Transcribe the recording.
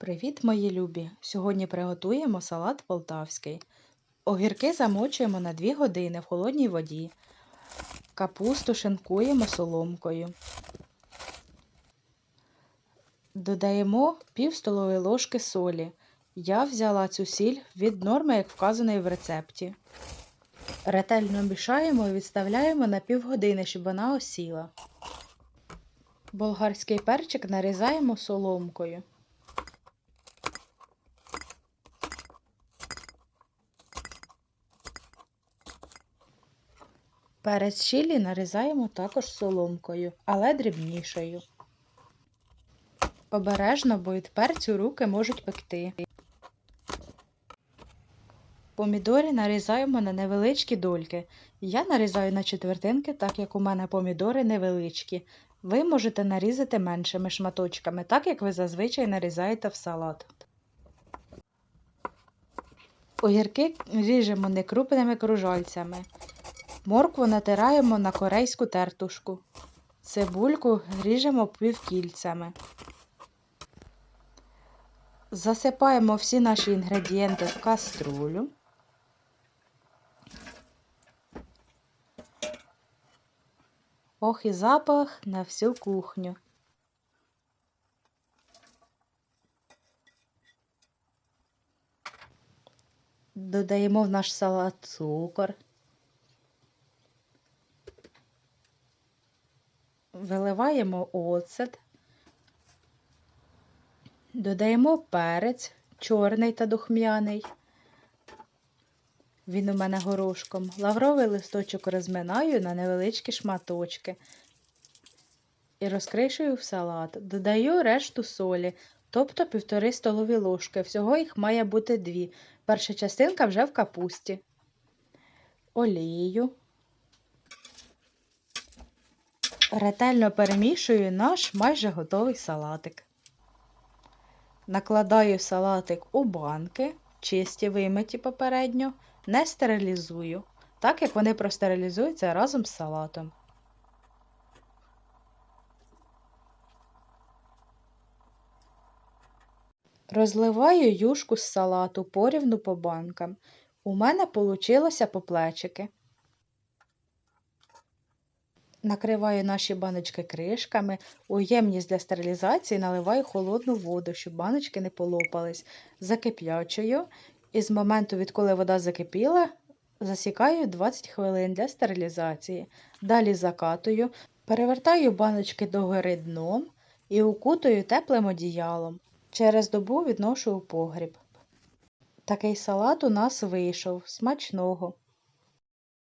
Привіт, мої любі! Сьогодні приготуємо салат полтавський. Огірки замочуємо на 2 години в холодній воді. Капусту шинкуємо соломкою. Додаємо пів столової ложки солі. Я взяла цю сіль від норми, як вказано в рецепті. Ретельно мішаємо і відставляємо на півгодини, щоб вона осіла. Болгарський перчик нарізаємо соломкою. Перець чилі нарізаємо також соломкою, але дрібнішою. Обережно, бо від перцю руки можуть пекти. Помідори нарізаємо на невеличкі дольки. Я нарізаю на четвертинки, так як у мене помідори невеличкі. Ви можете нарізати меншими шматочками, так як ви зазвичай нарізаєте в салат. Огірки ріжемо некрупними кружальцями. Моркву натираємо на корейську тертушку. Цибульку ріжемо півкільцями. Засипаємо всі наші інгредієнти в каструлю. Ох і запах на всю кухню. Додаємо в наш салат цукор. Виливаємо оцет, додаємо перець чорний та духмяний. Він у мене горошком. Лавровий листочок розминаю на невеличкі шматочки і розкришую в салат. Додаю решту солі, тобто півтори столові ложки. Всього їх має бути дві. Перша частинка вже в капусті. Олію. Ретельно перемішую наш майже готовий салатик. Накладаю салатик у банки, чисті вимиті попередньо, не стерилізую, так як вони простерилізуються разом з салатом. Розливаю юшку з салату порівну по банкам. У мене получилося по плечики. Накриваю наші баночки кришками, у ємність для стерилізації наливаю холодну воду, щоб баночки не полопались. Закип'ячую і з моменту, відколи вода закипіла, засікаю 20 хвилин для стерилізації. Далі закатую, перевертаю баночки догори дном і укутую теплим одіялом. Через добу відношу у погріб. Такий салат у нас вийшов. Смачного!